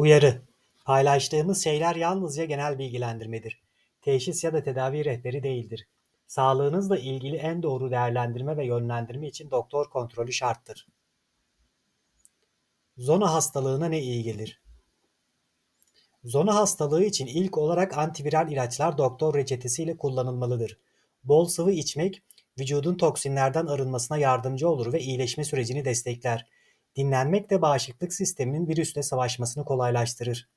Uyarı: Paylaştığımız şeyler yalnızca genel bilgilendirmedir. Teşhis ya da tedavi rehberi değildir. Sağlığınızla ilgili en doğru değerlendirme ve yönlendirme için doktor kontrolü şarttır. Zona hastalığına ne iyi gelir? Zona hastalığı için ilk olarak antiviral ilaçlar doktor reçetesiyle kullanılmalıdır. Bol sıvı içmek vücudun toksinlerden arınmasına yardımcı olur ve iyileşme sürecini destekler. Dinlenmek de bağışıklık sisteminin virüsle savaşmasını kolaylaştırır.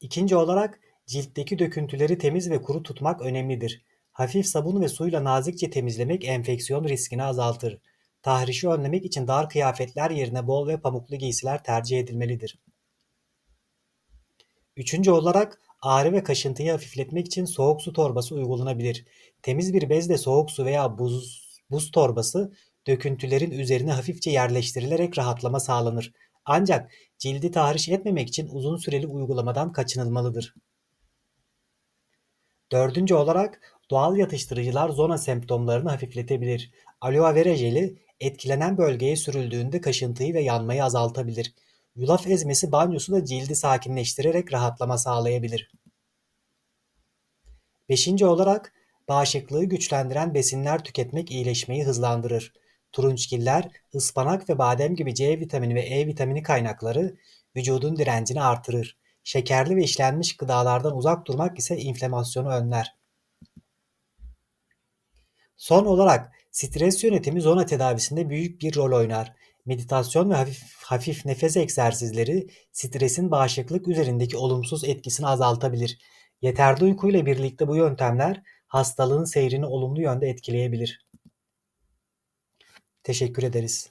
İkinci olarak ciltteki döküntüleri temiz ve kuru tutmak önemlidir. Hafif sabun ve suyla nazikçe temizlemek enfeksiyon riskini azaltır. Tahrişi önlemek için dar kıyafetler yerine bol ve pamuklu giysiler tercih edilmelidir. Üçüncü olarak ağrı ve kaşıntıyı hafifletmek için soğuk su torbası uygulanabilir. Temiz bir bezle soğuk su veya buz, buz torbası döküntülerin üzerine hafifçe yerleştirilerek rahatlama sağlanır. Ancak cildi tahriş etmemek için uzun süreli uygulamadan kaçınılmalıdır. Dördüncü olarak doğal yatıştırıcılar zona semptomlarını hafifletebilir. Aloe vera jeli etkilenen bölgeye sürüldüğünde kaşıntıyı ve yanmayı azaltabilir. Yulaf ezmesi banyosu da cildi sakinleştirerek rahatlama sağlayabilir. Beşinci olarak bağışıklığı güçlendiren besinler tüketmek iyileşmeyi hızlandırır. Turunçgiller, ıspanak ve badem gibi C vitamini ve E vitamini kaynakları vücudun direncini artırır. Şekerli ve işlenmiş gıdalardan uzak durmak ise inflamasyonu önler. Son olarak stres yönetimi zona tedavisinde büyük bir rol oynar. Meditasyon ve hafif, hafif nefes egzersizleri stresin bağışıklık üzerindeki olumsuz etkisini azaltabilir. Yeterli uykuyla birlikte bu yöntemler hastalığın seyrini olumlu yönde etkileyebilir. Teşekkür ederiz.